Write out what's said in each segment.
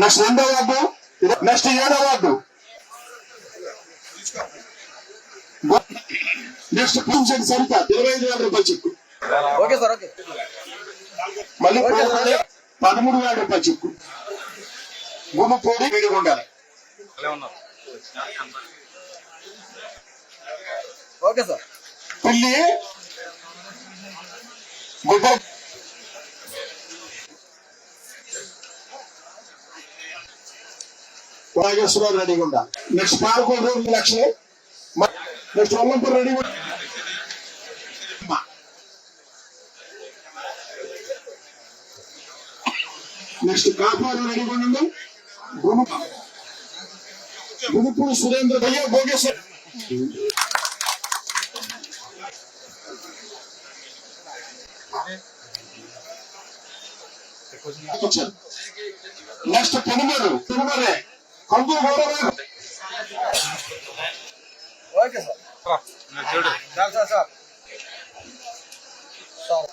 Next రెండో ward next ఏడో ward next Punshetti Saritha ఇరవై ఐదు వేల రూపాయలు చెక్కు. Okay sir okay. మళ్ళీ పదమూడు వేల రూపాయలు చెక్కు. గుమ్మపూడి వేడిగొండాలి ఓకే సార్. పిల్లి గుడ్డ వాగేశ్వరరావు రెడీగా ఉండాలి. నెక్స్ట్ పాలకొండ రెండు లక్షలు నెక్స్ట్ వల్లంపూర్ రెడీగా నెక్స్ట్ కాపాడు రెడీగా ఉండండి గుణప సురేంద్ర దయ్య భోగేశ్వర్ నెక్స్ట్ పెనుమరు పెనుమరే. కందు గౌరవ okay sir. Sir sir sir. Sir.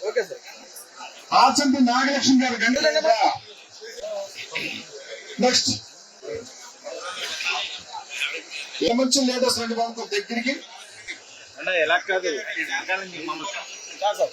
Okay sir. Achanti Nagalakshmi garu next ఏమొచ్చి latest రెండు బాబు దగ్గరికి? అంటే ఎలా కాదు. Sir.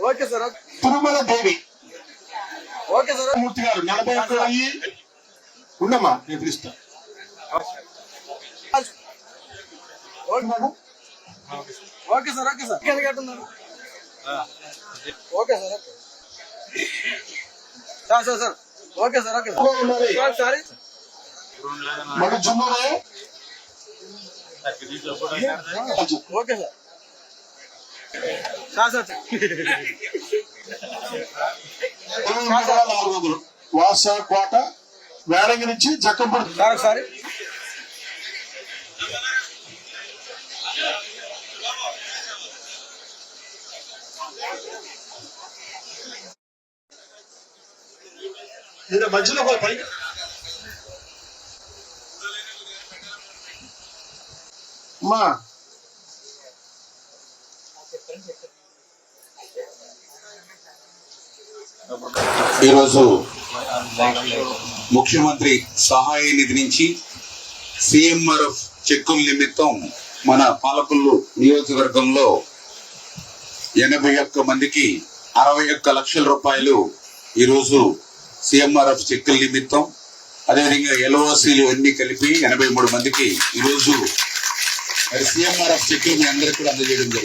Okay sir Tirumala Devi. Okay sir Murthy garu నలభై ఒక్క వెయ్యి ఉండమ్మా నేను పిలుస్తా. Okay sir okay sir. Okay sir okay. Sir sir sir. Okay sir okay sir. Sir జుమ్మరే okay sir sir sir sir నాలుగు వందలు వాస కోట వేడంగి నుంచి జక్కంపడి సార్ మధ్యలో ఒక పైకి అమ్మా ఈరోజు ముఖ్యమంత్రి సహాయ నిధి నుంచి సిఎంఆర్ఎఫ్ చెక్కుల నిమిత్తం మన పాలకొల్లు నియోజకవర్గంలో ఎనభై ఒక్క మందికి అరవై ఒక్క లక్షల రూపాయలు ఈరోజు సిఎంఆర్ఎఫ్ చెక్కుల నిమిత్తం. అదేవిధంగా ఎల్ఓసీలు అన్ని కలిపి ఎనభై మూడు మందికి ఈరోజు మరి సిఎంఆర్ఎఫ్ చెక్కులు మీ అందరికీ కూడా అందజేయడం జరిగింది.